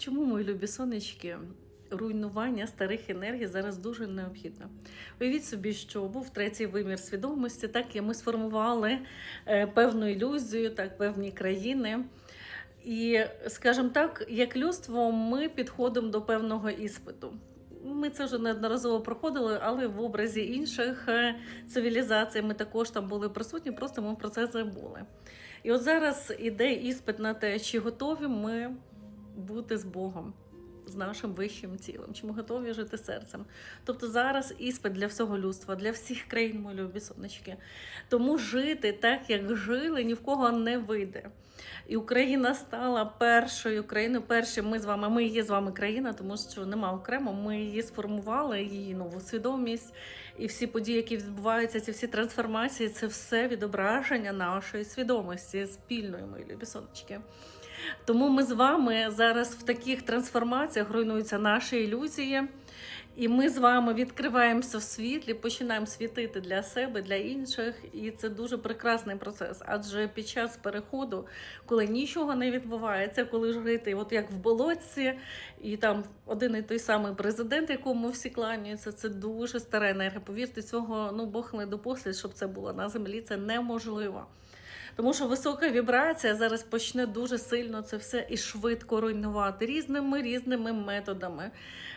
Чому, мої любі сонечки, руйнування старих енергій зараз дуже необхідно? Уявіть собі, що був третій вимір свідомості, так і ми сформували е, певну ілюзію, так, певні країни. І, скажімо так, як людство, ми підходимо до певного іспиту. Ми це вже неодноразово проходили, але в образі інших е, цивілізацій ми також там були присутні, просто ми про це забули. І от зараз іде іспит на те, чи готові ми бути з Богом, з нашим вищим тілом, чи ми готові жити серцем. Тобто зараз іспит для всього людства, для всіх країн, мої любі сонечки. Тому жити так, як жили, ні в кого не вийде. І Україна стала першою країною. Першим ми з вами, ми є з вами країна, тому що нема окремо. Ми її сформували, її нову свідомість і всі події, які відбуваються, ці всі трансформації, це все відображення нашої свідомості спільної, мої любі сонечки. Тому ми з вами зараз в таких трансформаціях руйнуються наші ілюзії, і ми з вами відкриваємося в світлі, починаємо світити для себе, для інших. І це дуже прекрасний процес. Адже під час переходу, коли нічого не відбувається, коли жити, от як в болотці, і там один і той самий президент, якому всі кланяються, це дуже стара енергія. Повірте, цього ну Бог не допустить, щоб це було на землі. Це неможливо. Тому що висока вібрація зараз почне дуже сильно це все і швидко руйнувати різними різними методами.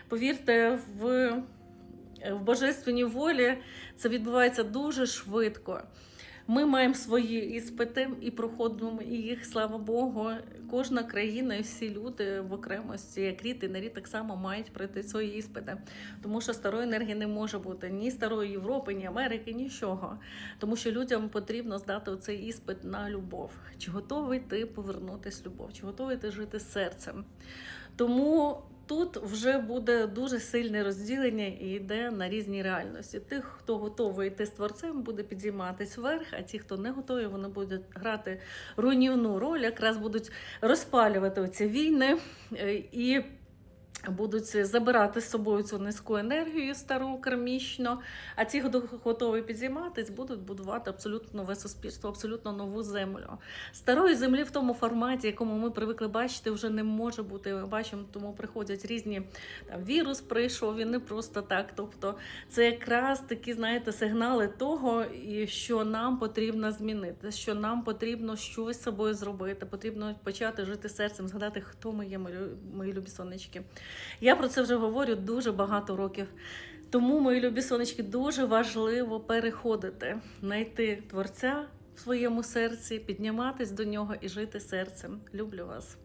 Повірте, в, в божественній волі це відбувається дуже швидко. Ми маємо свої іспити і проходимо їх, слава Богу. Кожна країна і всі люди в окремості, як рід і нарід, так само мають пройти свої іспити. Тому що старої енергії не може бути ні старої Європи, ні Америки, нічого. Тому що людям потрібно здати цей іспит на любов. Чи готовий ти повернутись любов? Чи готовий ти жити серцем? Тому тут вже буде дуже сильне розділення і йде на різні реальності. Тих, хто готовий йти з творцем, буде підійматись вверх, а ті, хто не готові, вони будуть грати руйнівну роль, якраз будуть розпалювати оці війни е, і. Будуть забирати з собою цю низьку енергію стару кармічно, а ті, хто готові підійматись, будуть будувати абсолютно нове суспільство, абсолютно нову землю. Старої землі в тому форматі, якому ми привикли бачити, вже не може бути. Ми бачимо, тому приходять різні там вірус прийшов, він не просто так. Тобто, це якраз такі, знаєте, сигнали того, що нам потрібно змінити, що нам потрібно щось собою зробити. Потрібно почати жити серцем, згадати, хто ми є, мої любі сонечки. Я про це вже говорю дуже багато років. Тому, мої любі сонечки, дуже важливо переходити, знайти творця в своєму серці, підніматись до нього і жити серцем. Люблю вас.